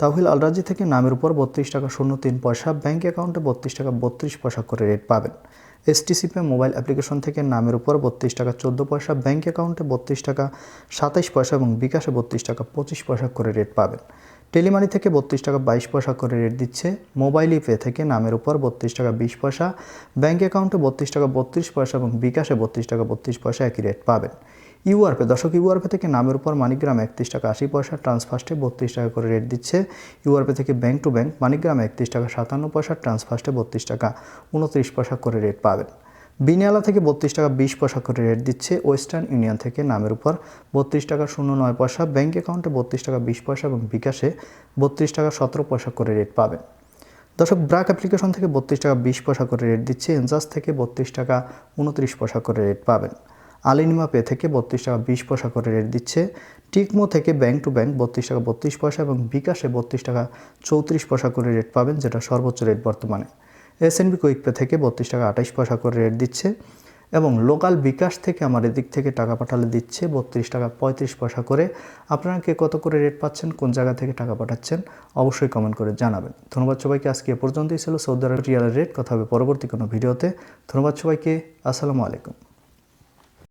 তাওহিল Al-Rajhi থেকে নামের উপর বত্রিশ টাকা শূন্য তিন পয়সা ব্যাঙ্ক অ্যাকাউন্টে বত্রিশ টাকা বত্রিশ পয়সা করে রেট পাবেন। এসটিসিপি মোবাইল অ্যাপ্লিকেশন থেকে নামের উপর বত্রিশ টাকা চোদ্দ পয়সা ব্যাঙ্ক অ্যাকাউন্টে বত্রিশ টাকা সাতাইশ পয়সা এবং বিকাশে বত্রিশ টাকা পঁচিশ পয়সা করে রেট পাবেন। টেলিমানি থেকে বত্রিশ টাকা বাইশ পয়সা করে রেট দিচ্ছে মোবাইল পে থেকে নামের উপর বত্রিশ টাকা বিশ পয়সা ব্যাঙ্ক অ্যাকাউন্টে বত্রিশ টাকা বত্রিশ পয়সা এবং বিকাশে বত্রিশ টাকা বত্রিশ পয়সা একই রেট পাবেন। ইউআরপে, দর্শক, ইউআরপে থেকে নামের উপর মানিগ্রাম একত্রিশ টাকা আশি পয়সা ট্রান্সফার্স্টে বত্রিশ টাকা করে রেট দিচ্ছে। ইউআরপে থেকে ব্যাংক টু ব্যাংক মানিগ্রাম একত্রিশ টাকা সাতান্ন পয়সা ট্রান্সফার্স্টে বত্রিশ টাকা উনত্রিশ পয়সা করে রেট পাবেন। বিনিয়ালা থেকে বত্রিশ টাকা বিশ পয়সা করে রেট দিচ্ছে। ওয়েস্টার্ন ইউনিয়ন থেকে নামের উপর বত্রিশ টাকা শূন্য নয় পয়সা ব্যাঙ্ক অ্যাকাউন্টে বত্রিশ টাকা বিশ পয়সা এবং বিকাশে বত্রিশ টাকা সতেরো পয়সা করে রেট পাবেন। দর্শক, ব্রাক অ্যাপ্লিকেশন থেকে বত্রিশ টাকা বিশ পয়সা করে রেট দিচ্ছে। এনজাস থেকে বত্রিশ টাকা উনত্রিশ পয়সা করে রেট পাবেন। আলিনিমা পে থেকে বত্রিশ টাকা বিশ পয়সা করে রেট দিচ্ছে। টিকমো থেকে ব্যাংক টু ব্যাংক বত্রিশ টাকা বত্রিশ পয়সা এবং বিকাশে বত্রিশ টাকা চৌত্রিশ পয়সা করে রেট পাবেন, যেটা সর্বোচ্চ রেট বর্তমানে। এসএনবি কুইক পে থেকে বত্রিশ টাকা আঠাইশ পয়সা করে রেট দিচ্ছে এবং লোকাল বিকাশ থেকে আমার এদিক থেকে টাকা পাঠালে দিচ্ছে বত্রিশ টাকা পঁয়ত্রিশ পয়সা করে। আপনারা কে কত করে রেট পাচ্ছেন, কোন জায়গা থেকে টাকা পাঠাচ্ছেন, অবশ্যই কমেন্ট করে জানাবেন। ধন্যবাদ সবাইকে, আজকে এ পর্যন্তই ছিল। সৌদি আরব রিয়ালের রেট কথা হবে পরবর্তী কোনো ভিডিওতে। ধন্যবাদ সবাইকে, আসসালামু আলাইকুম।